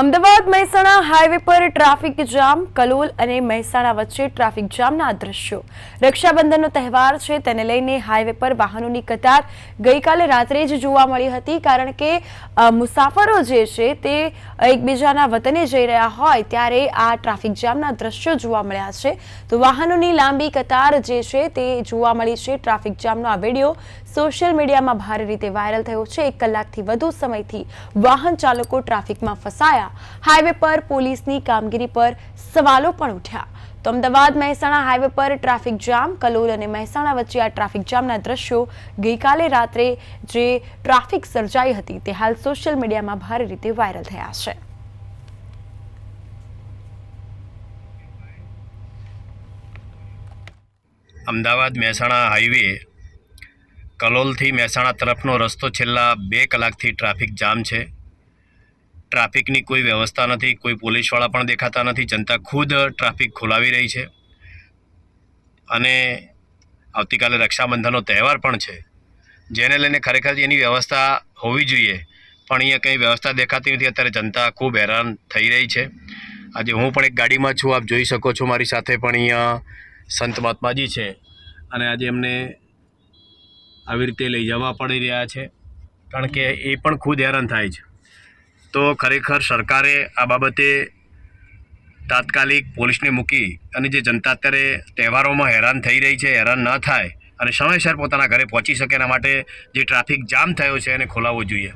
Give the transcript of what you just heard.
Ahmedabad Mehsana highway પર traffic jam, Kalol અને મહેસાણા વચ્ચે ટ્રાફિક જામના દ્રશ્યો. રક્ષાબંધનનો તહેવાર છે, તેને લઈને હાઈવે પર વાહનોની કતાર ગઈકાલે રાત્રે જ જોવા મળી હતી, કારણ કે મુસાફરો જે છે તે એકબીજાના વતને જઈ રહ્યા હોય ત્યારે આ ટ્રાફિક જામના દ્રશ્યો જોવા મળ્યા છે. તો વાહનોની લાંબી કતાર જે છે તે જોવા મળી છે. ટ્રાફિક જામનો આ વીડિયો સોશિયલ મીડિયામાં ભારે રીતે વાયરલ થયો છે. એક કલાકથી વધુ સમયથી વાહન ચાલકો ટ્રાફિકમાં ફસાયા હાઈવે પર પોલીસની કામગીરી પર સવાલો પણ ઉઠ્યા. તો અમદાવાદ મહેસાણા હાઈવે પર ટ્રાફિક જામ, કલોલ અને મહેસાણા વચ્ચે આ ટ્રાફિક જામના દ્રશ્યો ગઈકાલે રાત્રે જે ટ્રાફિક સર્જાઈ હતી તે હાલ સોશિયલ મીડિયામાં ભારે રીતે વાયરલ થયા છે. અમદાવાદ મહેસાણા હાઈવે, કલોલથી મહેસાણા તરફનો રસ્તો છેલ્લા બે કલાકથી ટ્રાફિક જામ છે. ટ્રાફિકની કોઈ વ્યવસ્થા નથી, કોઈ પોલીસવાળા પણ દેખાતા નથી, જનતા ખુદ ટ્રાફિક ખોલાવી રહી છે. અને આવતીકાલે રક્ષાબંધનનો તહેવાર પણ છે. જેને લઈને ખરેખર એની વ્યવસ્થા હોવી જોઈએ. પણ અહીંયા કંઈ વ્યવસ્થા દેખાતી નથી, અત્યારે જનતા ખૂબ હેરાન થઈ રહી છે. આજે હું પણ એક ગાડીમાં છું, આપ જોઈ શકો છો મારી સાથે પણ અહીંયા સંત મહાત્માજી છે. અને આજે એમને આવી રીતે લઈ જવા પડી રહ્યા છે. કારણ કે એ પણ ખુદ હેરાન થાય છે. તો ખરેખર સરકારે આ બાબતે તાત્કાલિક પોલીસને મૂકી અને જે જનતા અત્યારે તહેવારોમાં હેરાન થઈ રહી છે, હેરાન ન થાય અને સમયસર પોતાના ઘરે પહોંચી શકે એના માટે જે ટ્રાફિક જામ થયો છે એને ખોલાવવો જોઈએ.